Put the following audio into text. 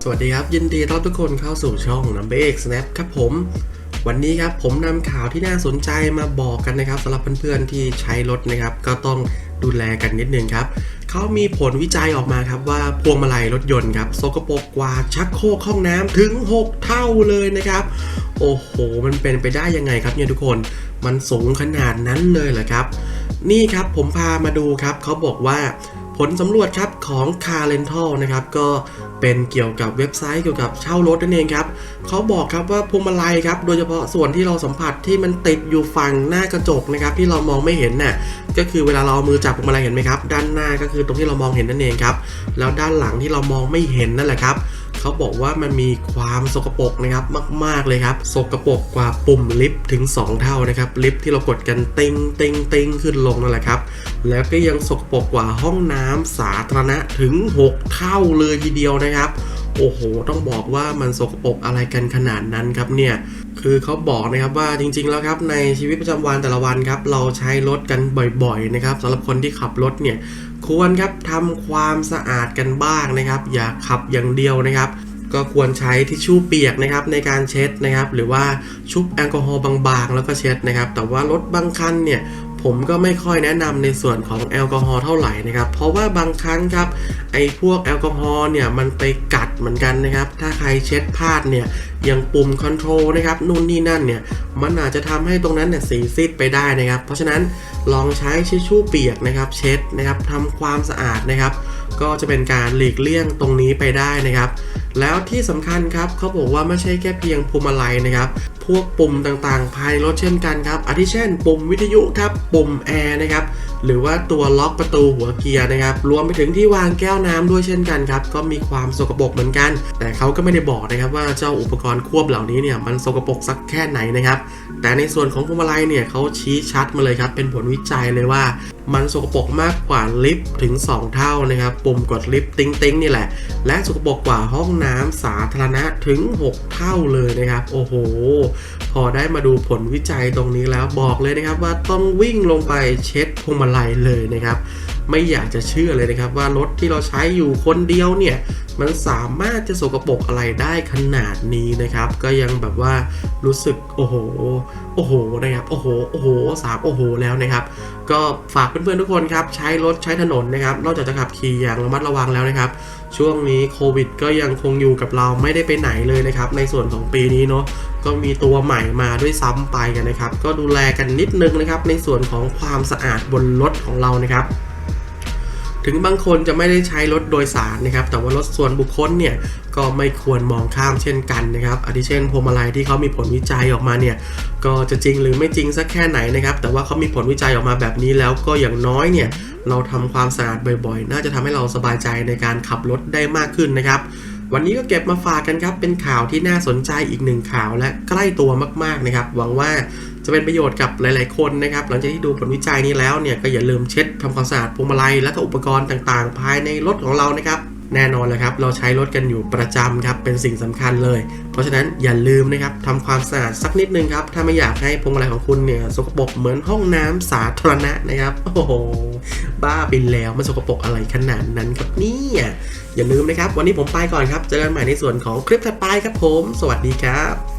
สวัสดีครับ ยินดีต้อนรับทุกคนเข้าสู่ช่อง Number X Snap ครับผม วันนี้ครับผมนำข่าวที่น่าสนใจมาบอกกันนะครับสำหรับเพื่อนๆที่ใช้รถนะครับ ก็ต้องดูแลกันนิดนึงครับเขามีผลวิจัยออกมาครับว่าพวงมาลัยรถยนต์ครับสกโปกกว่าชักโครกห้องน้ำถึง 6 เท่าเลยนะครับ โอ้โห มันเป็นไปได้ยังไงครับเนี่ยทุกคนมันสูงขนาดนั้นเลยเหรอครับ นี่ครับผมพามาดูครับเขาบอกว่า ผลสำรวจครับของ Car Rental นะครับก็เป็นเกี่ยวกับเว็บไซต์เกี่ยวกับเช่ารถนั่นเองครับเขาบอกครับว่าพวงมาลัยครับโดยเฉพาะส่วนที่เราสัมผัสที่มันติดอยู่ฝั่งหน้ากระจกนะครับที่เรามองไม่เห็นน่ะก็คือเวลาเราเอามือจับพวงมาลัยเห็นไหมครับด้านหน้าก็คือตรงที่เรามองเห็นนั่นเองครับแล้วด้านหลังที่เรามองไม่เห็นนั่นแหละครับ เขาบอกว่ามันมีความสกปรกนะครับมาก ๆเลยครับสกปรกกว่าปุ่มลิฟต์ถึง 2 เท่านะครับลิฟต์ที่เรากดกันเต็งเต็งเต็งขึ้นลงนั่นแหละครับแล้วก็ยังสกปรกกว่าห้องน้ำสาธารณะถึง 6 เท่าเลยทีเดียวนะครับ โอ้โห ต้องบอกว่ามันสกปรกอะไรกันขนาดนั้นครับเนี่ย คือเขาบอกนะครับว่าจริง ๆ แล้วครับในชีวิตประจำวันแต่ละวันครับเราใช้รถกันบ่อยๆนะครับสำหรับคนที่ขับรถเนี่ยควรครับทำความสะอาดกันบ้างนะครับ อย่าขับอย่างเดียวนะครับก็ควรใช้ทิชชู่เปียกนะครับในการเช็ดนะครับ หรือว่าชุบแอลกอฮอล์บางๆ แล้วก็เช็ดนะครับ แต่ว่ารถบางคันเนี่ย ผมก็ไม่ค่อยแนะนำในส่วนของแอลกอฮอล์เท่าไหร่นะครับ เพราะว่าบางครั้งครับไอ้พวกแอลกอฮอล์เนี่ยมันไปกัดเหมือนกันนะครับ ถ้าใครเช็ดพลาดเนี่ยอย่างปุ่มคอนโทรลนะครับนู่นนี่นั่นเนี่ยมันอาจจะทำให้ตรงนั้นเนี่ยสีซีดไปได้นะครับ เพราะฉะนั้นลองใช้ทิชชู่เปียกนะครับ เช็ดนะครับทำความสะอาดนะครับ ก็จะเป็นการหลีกเลี่ยงตรงนี้ไปได้นะครับ แล้วที่สำคัญครับเขาบอกว่าไม่ใช่แค่เพียงพวงมาลัยนะครับ พวกปุ่มต่างๆ ภายในรถเช่นกันครับอาทิเช่น ปุ่มวิทยุครับ ปุ่มแอร์นะครับ หรือว่าตัวล็อกประตูหัวเกียร์นะครับ รวมไปถึงที่วางแก้วน้ำด้วยเช่นกันครับ ก็มีความสกปรกเหมือนกัน แต่เขาก็ไม่ได้บอกนะครับว่าเจ้าอุปกรณ์ควบเหล่านี้เนี่ยมันสกปรกสักแค่ไหนนะครับ แต่ในส่วนของพวงมาลัยเนี่ยเขาชี้ชัดมาเลยครับ เป็นผลวิจัยเลยว่า มันสกปรกมากกว่าลิฟต์ถึง 2 เท่านะครับปุ่มกดลิฟต์ติ้งๆนี่แหละ และสกปรกกว่าห้องน้ำสาธารณะถึง 6 เท่าเลยนะครับ โอ้โหพอได้มาดูผลวิจัยตรงนี้แล้วบอกเลยนะครับว่าต้องวิ่งลงไปเช็ดพวงมาลัยเลยนะครับ ไม่อยากจะเชื่อเลยนะครับว่ารถที่เราใช้อยู่คนเดียวเนี่ย มันสามารถจะสกปรกอะไรได้ขนาดนี้นะครับ ก็ยังแบบว่ารู้สึกโอ้โหโอ้โหนะครับโอ้โหโอ้โหสามโอ้โหแล้วนะครับ ก็ฝากเพื่อนๆทุกคนครับใช้รถใช้ถนนนะครับ นอกจากจะขับขี่อย่างระมัดระวังแล้วนะครับ ช่วงนี้โควิด ก็ยังคงอยู่กับเราไม่ได้ไปไหนเลยนะครับ ในส่วนของปีนี้เนาะก็มีตัวใหม่มาด้วยซ้ำไปกันนะครับ ก็ดูแลกันนิดนึงนะครับ ในส่วนของความสะอาดบนรถของเรานะครับ ถึงบางคนจะไม่ได้ใช้รถโดยสารนะครับ แต่ว่ารถส่วนบุคคลเนี่ยก็ไม่ควรมองข้ามเช่นกันนะครับอาทิเช่นพวงมาลัยที่เขามีผลวิจัยออกมาเนี่ยก็จะจริงหรือไม่จริงสักแค่ไหนนะครับ แต่ว่าเขามีผลวิจัยออกมาแบบนี้แล้วก็อย่างน้อยเนี่ยเราทำความสะอาดบ่อยๆ น่าจะทำให้เราสบายใจในการขับรถได้มากขึ้นนะครับ วันนี้ก็เก็บมาฝากกันครับ เป็นข่าวที่น่าสนใจอีกหนึ่งข่าวและใกล้ตัวมากๆนะครับ หวังว่า จะเป็นประโยชน์กับหลาย ๆ คนนะครับ หลังจากที่ดูผลวิจัยนี้แล้วเนี่ยก็อย่าลืมเช็ดทำความสะอาดพวงมาลัยและก็อุปกรณ์ต่าง ๆ ภายในรถของเรานะครับแน่นอนแหละครับ เราใช้รถกันอยู่ประจำครับ เป็นสิ่งสำคัญเลย เพราะฉะนั้นอย่าลืมนะครับทำความสะอาดสักนิดนึงครับ ถ้าไม่อยากให้พวงมาลัยของคุณเนี่ยสกปรกเหมือนห้องน้ำสาธารณะนะครับ โอ้โห บ้าไปแล้ว มันสกปรกอะไรขนาดนั้นครับเนี่ยอย่าลืมนะครับ วันนี้ผมไปก่อนครับ เจอกันใหม่ในส่วนของคลิปถัดไปครับผม สวัสดีครับ